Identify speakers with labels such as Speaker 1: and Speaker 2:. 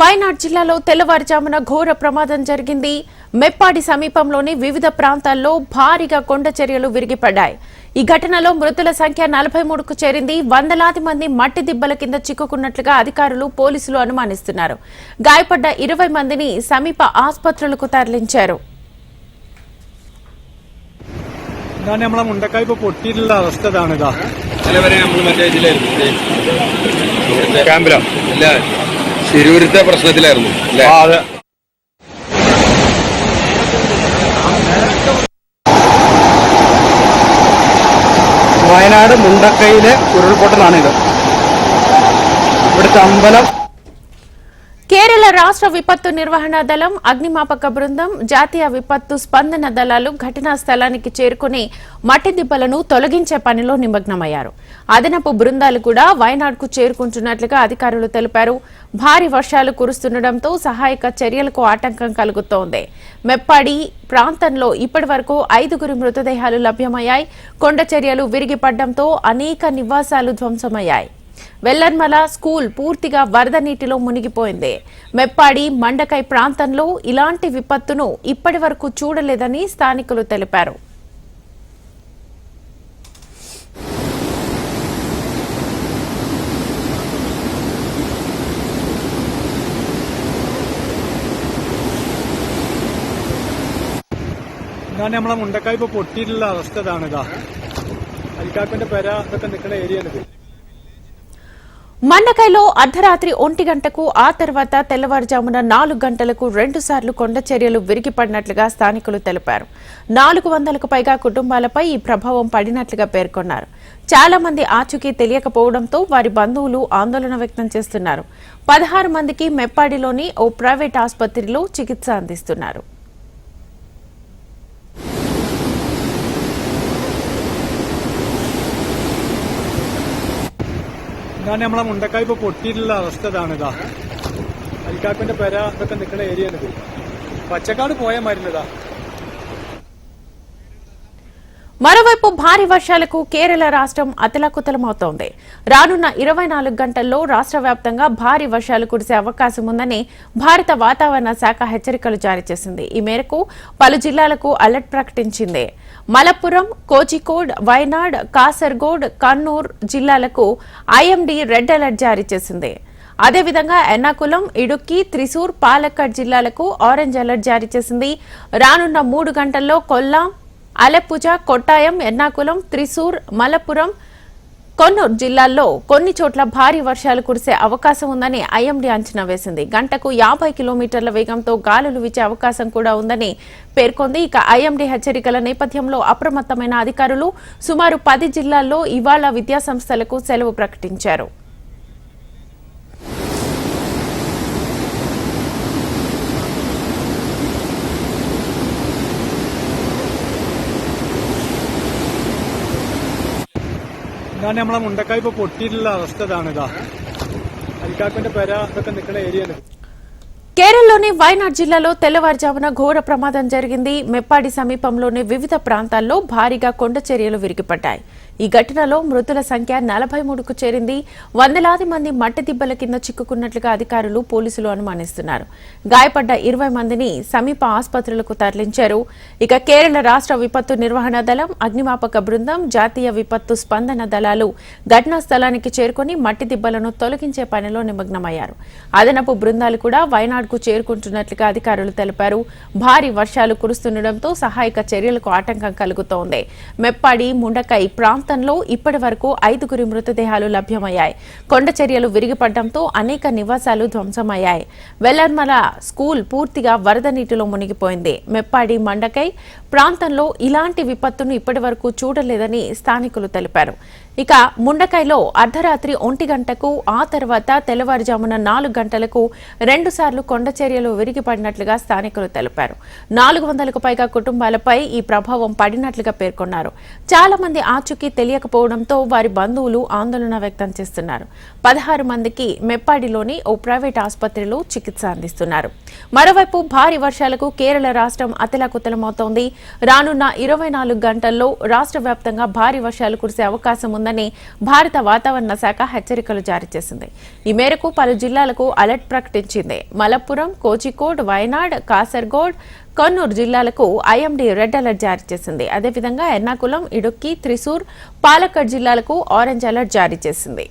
Speaker 1: వైనాడ్ జిల్లాలో తెల్లవారుజామున ఘోర ప్రమాదం జరిగింది. మెప్పాడి సమీపంలోని వివిధ ప్రాంతాల్లో భారీగా కొండ చర్యలు విరిగిపడ్డాయి. ఈ ఘటనలో మృతుల సంఖ్య నలభై మూడుకు చేరింది. వందలాది మంది మట్టి దిబ్బల కింద చిక్కుకున్నట్లుగా అధికారులు పోలీసులు అనుమానిస్తున్నారు. గాయపడ్డ ఇరవై మందిని సమీప ఆసుపత్రులకు
Speaker 2: తరలించారు. ശിരൂരത്തെ പ്രശ്നത്തിലായിരുന്നു
Speaker 3: അതെ. വയനാട് മുണ്ടക്കയിലെ ഉരുൾപൊട്ടലാണിത്. ഇവിടുത്തെ അമ്പലം
Speaker 1: కేరళ రాష్ట్ర విపత్తు నిర్వహణ దళం అగ్నిమాపక బృందం జాతీయ విపత్తు స్పందన దళాలు ఘటనా స్థలానికి చేరుకుని మట్టి దిబ్బలను తొలగించే పనిలో నిమగ్నమయ్యారు. అదనపు బృందాలు కూడా వయనాడ్కు చేరుకుంటున్నట్లుగా అధికారులు తెలిపారు. భారీ వర్షాలు కురుస్తుండటంతో సహాయక చర్యలకు ఆటంకం కలుగుతోంది. మెప్పాడి ప్రాంతంలో ఇప్పటి వరకు ఐదుగురి మృతదేహాలు లభ్యమయ్యాయి. కొండ చర్యలు విరిగిపడడంతో అనేక నివాసాలు ధ్వంసమయ్యాయి. వెల్లర్మల స్కూల్ పూర్తిగా వరద నీటిలో మునిగిపోయింది మెప్పాడి మండకై ప్రాంతంలో ఇలాంటి విపత్తును ఇప్పటి వరకు చూడలేదని స్థానికులు తెలిపారు
Speaker 3: ഇതാണ് നമ്മളെ മുണ്ടക്കായ് ഇപ്പൊ പൊട്ടിയിട്ടുള്ള അവസ്ഥ ഇതാണ് ഇതാ അരിക്കാക്കന്റെ പെര ഇതൊക്കെ നിൽക്കുന്ന ഏരിയ ഇത്
Speaker 1: మండకైలో అర్ధరాత్రి ఒంటి గంటకు ఆ తర్వాత తెల్లవారుజామున నాలుగు గంటలకు రెండుసార్లు కొండ చర్యలు విరిగిపడినట్లుగా స్థానికులు తెలిపారు. నాలుగు వందలకు పైగా కుటుంబాలపై ఈ ప్రభావం పడినట్లుగా పేర్కొన్నారు. చాలా మంది ఆచూకీ తెలియకపోవడంతో వారి బంధువులు ఆందోళన వ్యక్తం చేస్తున్నారు. పదహారు మందికి మెప్పాడిలోని ఓ ప్రైవేట్ ఆసుపత్రిలో చికిత్స అందిస్తున్నారు.
Speaker 3: ഇതാണ് നമ്മളെ മുണ്ടക്കായ് ഇപ്പൊ പൊട്ടിയിട്ടുള്ള അവസ്ഥ ഇതാണ് ഇതാ. അരിക്കാക്കിന്റെ പെര ഇതൊക്കെ നിൽക്കുന്ന ഏരിയ ആണിത് പച്ചക്കാട് പോയ മരുന്നതാ
Speaker 1: మరోవైపు భారీ వర్షాలకు కేరళ రాష్ట్రం అతలాకుతలమవుతోంది. రానున్న ఇరవై నాలుగు గంటల్లో రాష్ట్ర వ్యాప్తంగా భారీ వర్షాలు కురిసే అవకాశం ఉందని భారత వాతావరణ శాఖ హెచ్చరికలు జారీ చేసింది. ఈ మేరకు పలు జిల్లాలకు అలర్ట్ ప్రకటించింది. మలప్పురం కోజికోడ్ వైనాడ్ కాసర్గోడ్ కన్నూర్ జిల్లాలకు ఐఎండీ రెడ్ అలర్ట్ జారీ చేసింది. అదేవిధంగా ఎర్నాకుళం ఇడుక్కి త్రిశూర్ పాలక్కడ్ జిల్లాలకు ఆరెంజ్ అలర్ట్ జారీ చేసింది. రానున్న మూడు గంటల్లో కొల్లాం అలెప్పుజ కొట్టాయం ఎర్నాకుళం త్రిశూర్ మలప్పురం కొన్నూరు జిల్లాల్లో కొన్ని చోట్ల భారీ వర్షాలు కురిసే అవకాశం ఉందని ఐఎండీ అంచనా వేసింది. గంటకు యాభై కిలోమీటర్ల వేగంతో గాలులు వీచే అవకాశం కూడా ఉందని పేర్కొంది. ఇక ఐఎండీ హెచ్చరికల నేపథ్యంలో అప్రమత్తమైన అధికారులు సుమారు పది జిల్లాల్లో ఇవాళ విద్యాసంస్థలకు సెలవు ప్రకటించారు.
Speaker 3: ഇതാണ് നമ്മളെ മുണ്ടക്കായ് ഇപ്പൊ പൊട്ടിയിട്ടുള്ള അവസ്ഥ ഇതാണ് ഇതാ അരിക്കാക്കന്റെ പെര ഇതൊക്കെ നിൽക്കുന്ന ഏരിയ ഇത്
Speaker 1: కేరళలోని వైనాడ్ జిల్లాలో తెల్లవారుజామున ఘోర ప్రమాదం జరిగింది మెప్పాడి సమీపంలోని వివిధ ప్రాంతాల్లో భారీగా కొండ చర్యలు విరిగిపడ్డాయి ఈ ఘటనలో మృతుల సంఖ్య నలభై మూడుకు చేరింది. వందలాది మంది మట్టి దిబ్బల కింద చిక్కుకున్నట్లుగా అధికారులు పోలీసులు అనుమానిస్తున్నారు. గాయపడ్డ ఇరవై మందిని సమీప ఆసుపత్రులకు తరలించారు. ఇక కేరళ రాష్ట్ర విపత్తు నిర్వహణ దళం అగ్నిమాపక బృందం జాతీయ విపత్తు స్పందన దళాలు ఘటనా స్థలానికి చేరుకుని మట్టి దిబ్బలను తొలగించే పనిలో నిమగ్నమయ్యారు. అదనపు బృందాలు కూడా వయనాడ్కు చేరుకుంటున్నట్లుగా అధికారులు తెలిపారు. భారీ వర్షాలు కురుస్తుండటంతో సహాయక చర్యలకు ఆటంకం కలుగుతోంది. మెప్పాడి ముండకై ప్రాంతంలో ఇప్పటి వరకు ఐదుగురి మృతదేహాలు లభ్యమయ్యాయి. కొండ చర్యలు విరిగిపడడంతో అనేక నివాసాలు ధ్వంసమయ్యాయి. వెల్లర్మల స్కూల్ పూర్తిగా వరద నీటిలో మునిగిపోయింది. మెప్పాడి మండకై ప్రాంతంలో ఇలాంటి విపత్తును ఇప్పటి వరకు చూడలేదని స్థానికులు తెలిపారు. ఇక ముండకైలో అర్ధరాత్రి ఒంటి గంటకు ఆ తర్వాత తెల్లవారుజామున నాలుగు గంటలకు రెండుసార్లు కొండచర్యలు కొండ చర్యలు విరిగిపడినట్లుగా స్థానికులు తెలిపారు. నాలుగు వందలకు పైగా కుటుంబాలపై ఈ ప్రభావం పడినట్లుగా పేర్కొన్నారు. చాలా మంది ఆచూకీ తెలియకపోవడంతో వారి బంధువులు ఆందోళన వ్యక్తం చేస్తున్నారు. పదహారు మందికి మెప్పాడిలోని ఓ ప్రైవేట్ ఆసుపత్రిలో చికిత్స అందిస్తున్నారు. మరోవైపు భారీ వర్షాలకు కేరళ రాష్ట్రం అతలాకుతలమవుతోంది. రానున్న ఇరవై నాలుగు గంటల్లో రాష్ట్ర వ్యాప్తంగా భారీ వర్షాలు కురిసే అవకాశం ఉందని భారత వాతావరణ శాఖ హెచ్చరికలు జారీ చేసింది. ఈ మేరకు పలు జిల్లాలకు అలర్ట్ ప్రకటించింది. మలప్పురం కోజికోడ్ వయనాడ్ కాసర్గోడ్ కర్నూలు జిల్లాలకు ఐఎండీ రెడ్ అలర్ట్ జారీ చేసింది. అదేవిధంగా ఎర్నాకుళం ఇడుక్కి త్రిశూర్ పాలక్కడ్ జిల్లాలకు ఆరెంజ్ అలర్ట్ జారీ చేసింది.